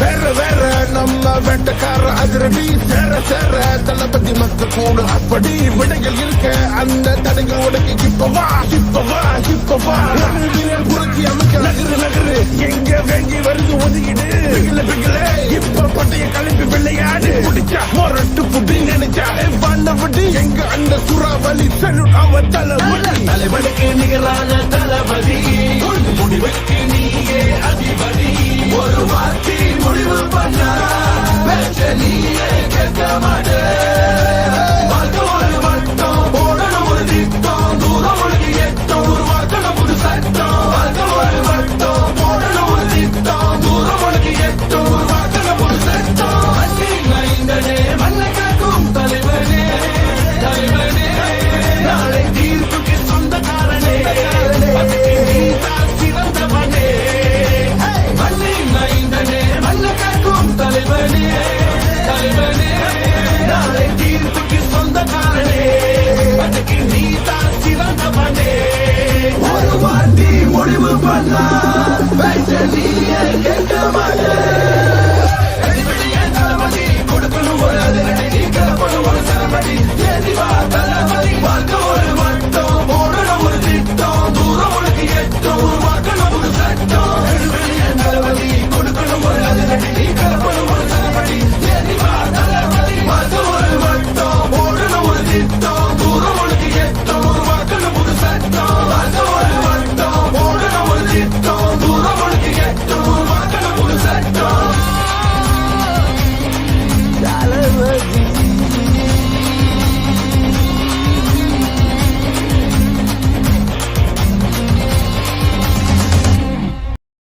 வெற வெற நம்ம வெட்டக்கார அதிரடி சேர சேர தளபதி மத்த கூடு அப்படி விடைகள் இருக்க அந்த தடைகள் உடைக்க இப்பவா இப்பவா இப்பவா வீரர் புரட்சி அமைக்க. நகரு நகரு. எங்க வேங்கி வருது ஒதுக்கிடு பிகல பிகல. இப்ப பட்டைய கலப்பி விளையாடு. முடிச்சா மொரட்டு புடி நினைச்சா. வண்ண எங்க அந்த சுறாவளி செல்லுட் அவன் தலை Chama